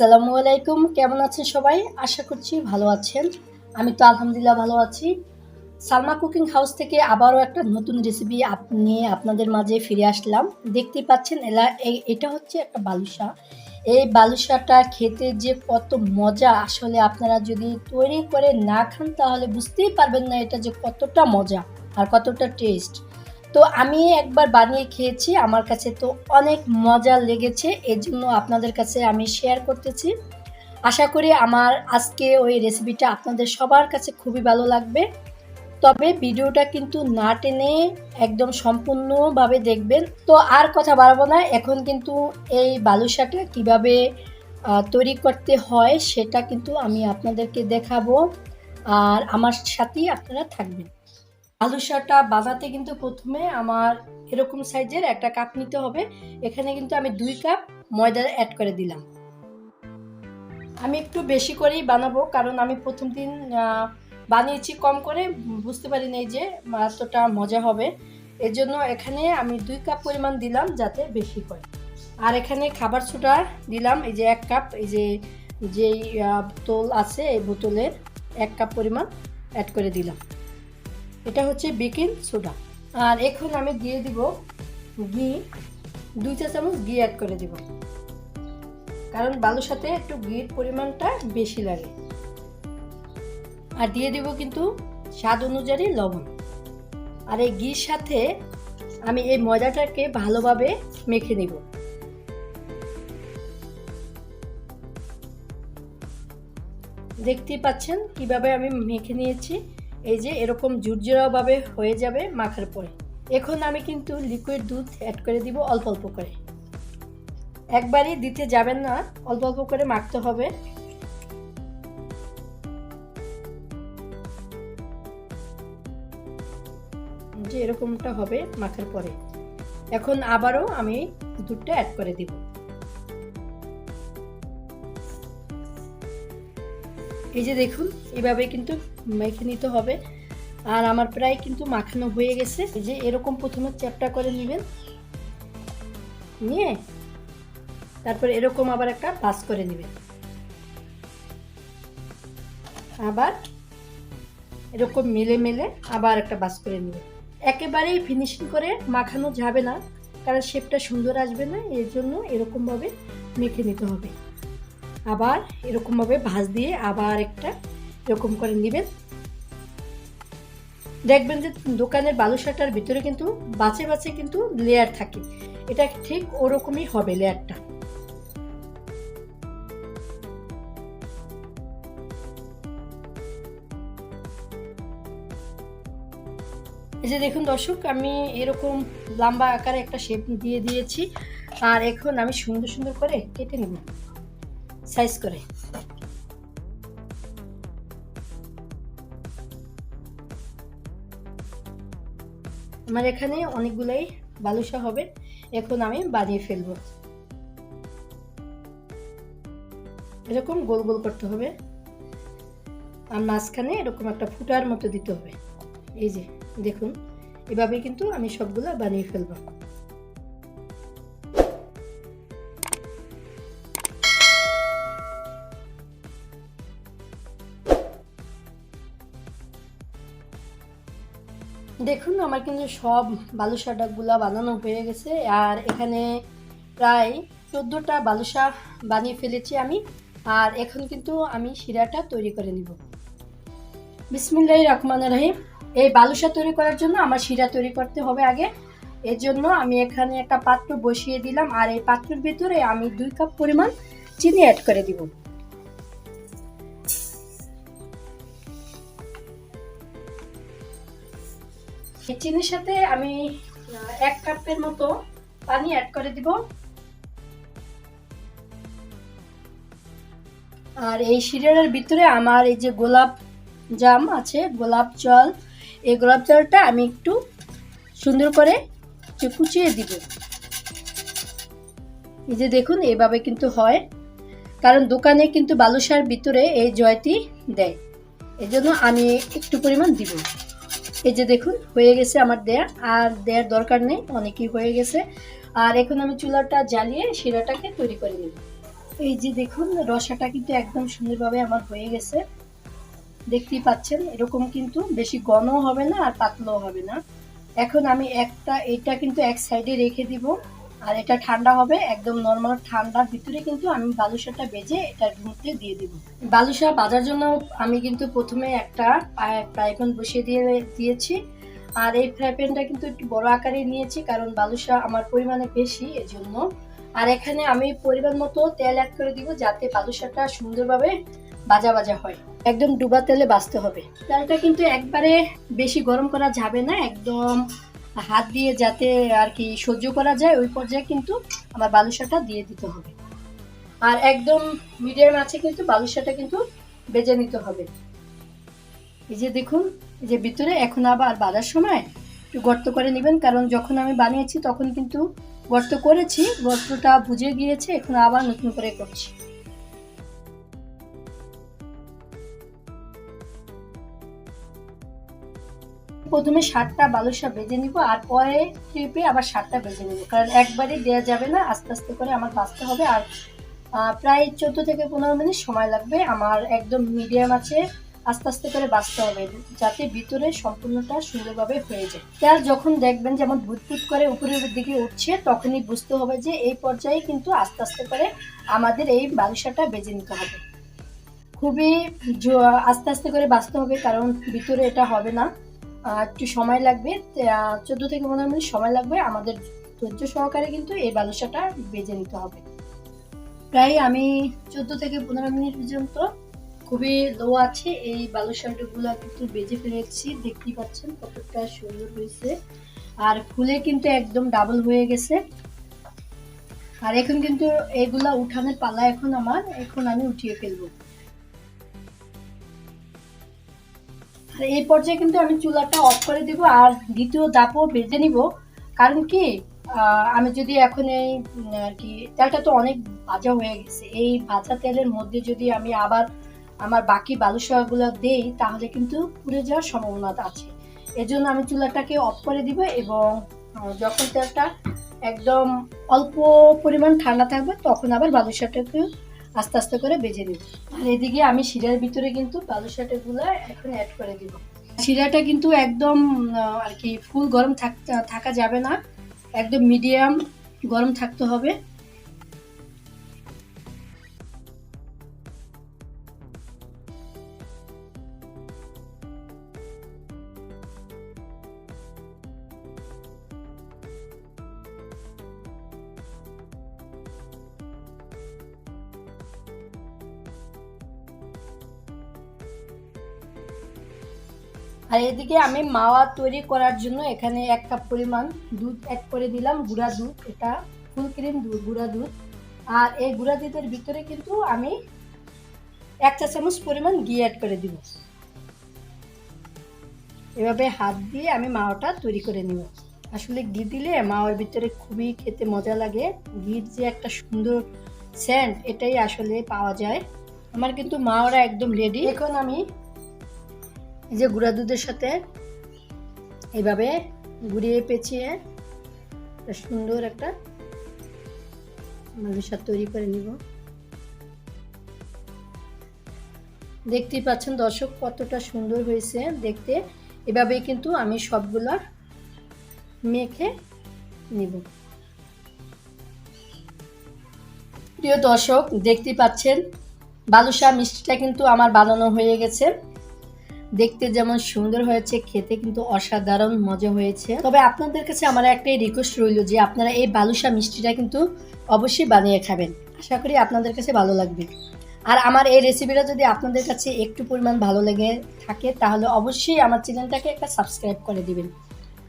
আসসালামু আলাইকুম। কেমন আছেন সবাই? আশা করছি ভালো আছেন। আমি তো আলহামদুলিল্লাহ ভালো আছি। সালমা কুকিং হাউস থেকে আবারও একটা নতুন রেসিপি নিয়ে আপনাদের মাঝে ফিরে আসলাম। দেখতেই পাচ্ছেন এলা এটা হচ্ছে একটা বালুশা। এই বালুশাটা খেতে যে কত মজা, আসলে আপনারা যদি তৈরি করে না খান তাহলে বুঝতেই পারবেন না এটা যে কতটা মজা আর কতটা টেস্ট তো আমি একবার বানিয়ে খেয়েছি, আমার কাছে তো অনেক মজা লেগেছে এর জন্য আপনাদের কাছে আমি শেয়ার করতেছি। আশা করি আমার আজকে ওই রেসিপিটা আপনাদের সবার কাছে খুবই ভালো লাগবে। তবে ভিডিওটা কিন্তু না টেনে একদম সম্পূর্ণভাবে দেখবেন। তো আর কথা বাড়াবো না, এখন কিন্তু এই বালুশাটা কীভাবে তৈরি করতে হয় সেটা কিন্তু আমি আপনাদেরকে দেখাবো। আর আমার সাথেই আপনারা থাকবেন। আলুশাটা বানাতে কিন্তু প্রথমে আমার এরকম সাইজের একটা কাপ নিতে হবে। এখানে কিন্তু আমি দুই কাপ ময়দা অ্যাড করে দিলাম। আমি একটু বেশি করেই বানাবো, কারণ আমি প্রথম দিন বানিয়েছি কম করে, বুঝতে পারি নাই যে এতটা মজা হবে। এর জন্য এখানে আমি দুই কাপ পরিমাণ দিলাম যাতে বেশি হয় আর এখানে খাবার ছোটা দিলাম, এই যে এক কাপ এই যে, যেই বোতল আছে এই বোতলের এক কাপ পরিমাণ অ্যাড করে দিলাম। এটা হচ্ছে বেকিং সোডা। আর এখন আমি দিয়ে দিব ঘি, দুই চা চামচ ঘি অ্যাড করে দিব। কারণ বালুর সাথে একটু ঘির পরিমাণটা বেশি লাগে। আর দিয়ে দিব কিন্তু স্বাদ অনুযায়ী লবণ। আর এই ঘির সাথে আমি এই ময়দাটাকে ভালোভাবে মেখে নিব। দেখতেই পাচ্ছেন কীভাবে আমি মেখে নিয়েছি। এই যে এরকম ঝুরঝুরাভাবে হয়ে যাবে মাখার পরে। এখন আমি কিন্তু লিকুইড দুধ অ্যাড করে দিব অল্প অল্প করে। একবারই দিতে যাবেন না, অল্প অল্প করে মাখতে হবে। যে এরকমটা হবে মাখার পরে। এখন আবারও আমি দুধটা অ্যাড করে দিব। এই যে দেখুন, এভাবে কিন্তু মেখে নিতে হবে। আর আমার প্রায় কিন্তু মাখানো হয়ে গেছে। যে এরকম প্রথমে চ্যাপটা করে নেবেন। নিয়ে তারপর এরকম আবার একটা পাস করে নেবেন। আবার এরকম মেলে মেলে আবার একটা বাস করে নেবেন। একেবারেই ফিনিশিং করে মাখানো যাবে না, কারণ শেপটা সুন্দর আসবে না এর জন্য এরকমভাবে মেখে নিতে হবে। আবার এরকমভাবে ভাঁজ দিয়ে আবার একটা এরকম করে নেবেন। দেখবেন যে দোকানের বালুশাটার ভিতরে কিন্তু বাছে বাছে কিন্তু লেয়ার থাকে। এটা ঠিক ওরকমই হবে লেয়ারটা এই যে দেখুন দর্শক, আমি এরকম লম্বা আকারে একটা শেপ দিয়ে দিয়েছি। আর এখন আমি সুন্দর সুন্দর করে কেটে নেব সাইজ করে। আমার এখানে অনেকগুলাই বালুসা হবে। এখন আমি বানিয়ে ফেলব। এরকম গোল গোল করতে হবে। আর মাঝখানে এরকম একটা ফুটার মতো দিতে হবে। এই যে, দেখুন। এভাবে কিন্তু আমি সবগুলো বানিয়ে ফেলব। দেখুন, আমার কিন্তু সব বালুশা ডাকগুলা বানানো হয়ে গেছে। আর এখানে প্রায় চোদ্দোটা বালুশা বানিয়ে ফেলেছি আমি। আর এখন কিন্তু আমি শিরাটা তৈরি করে নিব। বিসমিল্লাহ রহমান রাহিম। এই বালুশা তৈরি করার জন্য আমার শিরা তৈরি করতে হবে আগে। এর জন্য আমি এখানে একটা পাত্র বসিয়ে দিলাম। আর এই পাত্রের ভিতরে আমি দুই কাপ পরিমাণ চিনি অ্যাড করে দিব। চিনির সাথে আমি এক কাপের মতো পানি অ্যাড করে দিব। আর এই সিরিয়ালের ভিতরে আমার এই যে গোলাপ জাম আছে, গোলাপ জল, এই গোলাপ জলটা আমি একটু সুন্দর করে কুচিয়ে দিব। এই যে দেখুন, এভাবে কিন্তু হয়। কারণ দোকানে কিন্তু বালুসার ভিতরে এই জয়টি দেয়। এই জন্য আমি একটু পরিমাণ দিব। এই যে দেখুন, হয়ে গেছে আমার দেয়া, আর দেয়ার দরকার নেই, অনেকই হয়ে গেছে। আর এখন আমি চুলাটা জ্বালিয়ে শিরাটাকে তৈরি করে নেব। এই যে দেখুন, রসাটা কিন্তু একদম সুন্দরভাবে আমার হয়ে গেছে। দেখতেই পাচ্ছেন, এরকম কিন্তু বেশি গণও হবে না আর পাতলাও হবে না। এখন আমি একটা, এটা কিন্তু এক সাইডে রেখে দিব। আর এটা ঠান্ডা হবে, একদম নর্মাল ঠান্ডার ভিতরে কিন্তু আমি বালুশাটা বেজে এটার মধ্যে দিয়ে দিব। বালুশা বাজার জন্য আমি কিন্তু প্রথমে একটা ফ্রাই প্যান বসিয়ে দিয়ে দিয়েছি। আর এই ফ্রাই প্যানটা কিন্তু একটু বড় আকারে নিয়েছি, কারণ বালুশা আমার পরিমাণে বেশি এজন্য। আর এখানে আমি পরিমাণ মতো তেল অ্যাড করে দিব যাতে বালুশাটা সুন্দরভাবে ভাজা ভাজা হয়। একদম ডুবা তেলে বাছতে হবে। তেলটা কিন্তু একবারে বেশি গরম করা যাবে না, একদম হাত দিয়ে যাতে আর কি সহ্য করা যায়, ওই পর্যায়ে কিন্তু আমার বালুশাটা দিয়ে দিতে হবে। আর একদম মিডিয়াম আছে কিন্তু বালুশাটা কিন্তু বেজে নিতে হবে। এই যে দেখুন, এই যে ভিতরে এখন আবার বাঁধার সময়, একটু গর্ত করে নেবেন, কারণ যখন আমি বানিয়েছি তখন কিন্তু গর্ত করেছি, গর্তটা বুঝে গিয়েছে, এখন আবার নতুন করে করছি। প্রথমে সাতটা বালুসা বেজে নিব আর পরে ট্রিপে আবার সাতটা বেজে নিব। কারণ একবারই দেওয়া যাবে না, আস্তে আস্তে করে আমার বাঁচতে হবে আর প্রায় চোদ্দ থেকে পনেরো মিনিট সময় লাগবে। আমার একদম মিডিয়াম আছে, আস্তে আস্তে করে বাঁচতে হবে যাতে ভিতরে সম্পূর্ণটা সুন্দরভাবে হয়ে যায়। তেল যখন দেখবেন যেমন ভুটভুট করে উপরের দিকে উঠছে, তখনই বুঝতে হবে যে এই পর্যায়ে কিন্তু আস্তে আস্তে করে আমাদের এই বালুসাটা বেজে নিতে হবে। খুবই আস্তে আস্তে করে বাঁচতে হবে কারণ ভিতরে এটা হবে না। একটু সময় লাগবে। চোদ্দ থেকে পনেরো মিনিট সময় লাগবে। আমাদের ধৈর্য সহকারে কিন্তু এই বালুসাটা বেজে নিতে হবে। প্রায় আমি চোদ্দ থেকে পনেরো মিনিট পর্যন্ত খুবই লো আছে। এই বালুসাগুলো কিন্তু বেজে ফেলেছি। দেখতেই পাচ্ছেন কতটা সুন্দর হয়েছে। আর ফুলে কিন্তু একদম ডাবল হয়ে গেছে। আর এখন কিন্তু এগুলা উঠানের পালা এখন আমার। এখন আমি উঠিয়ে ফেলব। আর এই পর্যায়ে কিন্তু আমি চুলাটা অফ করে দিব আর দ্বিতীয় দাপও বেজে নিব। কারণ কি আমি যদি এখন এই আর কি, তেলটা তো অনেক ভাজা হয়ে গেছে। এই ভাজা তেলের মধ্যে যদি আমি আবার আমার বাকি বালুশাগুলো দেই, তাহলে কিন্তু পুড়ে যাওয়ার সম্ভাবনা আছে। এজন্য আমি চুলাটাকে অফ করে দিব এবং যখন তেলটা একদম অল্প পরিমাণ ঠান্ডা থাকবে, তখন আবার বালুশাটাকে আস্তে আস্তে করে বেজে নিব। আর এদিকে আমি শিরার ভিতরে কিন্তু বালুশাটাগুলো এখন অ্যাড করে দিব। শিরাটা কিন্তু একদম আর কি ফুল গরম থাকা যাবে না। একদম মিডিয়াম গরম থাকতে হবে। আর এদিকে আমি মাওয়া তৈরি করার জন্য এখানে এক কাপ পরিমাণ দুধ অ্যাড করে দিলাম, গুঁড়া দুধ। এটা ফুল ক্রিম দুধ, গুঁড়া দুধ। আর এই গুঁড়া দুধের ভিতরে কিন্তু আমি এক চা চামচ পরিমাণ ঘি অ্যাড করে দিব। এভাবে হাত দিয়ে আমি মাওয়াটা তৈরি করে নিব। আসলে ঘি দিলে মাওয়ার ভিতরে খুবই খেতে মজা লাগে। ঘির যে একটা সুন্দর সেন্ট এটাই আসলে পাওয়া যায়। আমার কিন্তু মাওয়ারা একদম রেডি এখন আমি এই যে গুঁড়া দুধের সাথে এইভাবে গুড়িয়ে পেঁচিয়ে সুন্দর একটা মালুসার তৈরি করে নিব। দেখতেই পাচ্ছেন দর্শক কতটা সুন্দর হয়েছে দেখতে। এভাবেই কিন্তু আমি সবগুলা মেখে নিব। প্রিয় দর্শক, দেখতেই পাচ্ছেন বালুসা মিষ্টিটা কিন্তু আমার বানানো হয়ে গেছে। দেখতে যেমন সুন্দর হয়েছে, খেতে কিন্তু অসাধারণ মজা হয়েছে। তবে আপনাদের কাছে আমার একটাই রিকোয়েস্ট রইল যে আপনারা এই বালুসা মিষ্টিটা কিন্তু অবশ্যই বানিয়ে খাবেন। আশা করি আপনাদের কাছে ভালো লাগবে। আর আমার এই রেসিপিটা যদি আপনাদের কাছে একটু পরিমাণ ভালো লেগে থাকে, তাহলে অবশ্যই আমার চ্যানেলটাকে একটা সাবস্ক্রাইব করে দিবেন।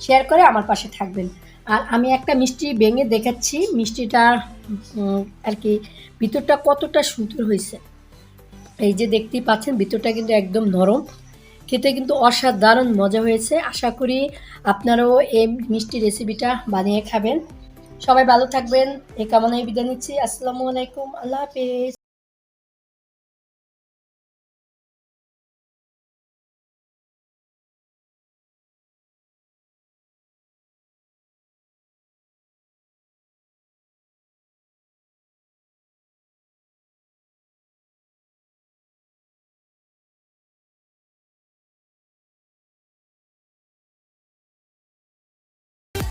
শেয়ার করে আমার পাশে থাকবেন। আর আমি একটা মিষ্টি ভেঙে দেখাচ্ছি। মিষ্টিটা আর কি, ভিতরটা কতটা সুন্দর হয়েছে। এই যে দেখতেই পাচ্ছেন, ভিতরটা কিন্তু একদম নরম। খেতে কিন্তু অসাধারণ মজা হয়েছে। আশা করি আপনারাও এই মিষ্টি রেসিপিটা বানিয়ে খাবেন। সবাই ভালো থাকবেন। এ কামনায় বিদায় নিচ্ছি। আসসালামু আলাইকুম। আল্লাহ হাফেজ।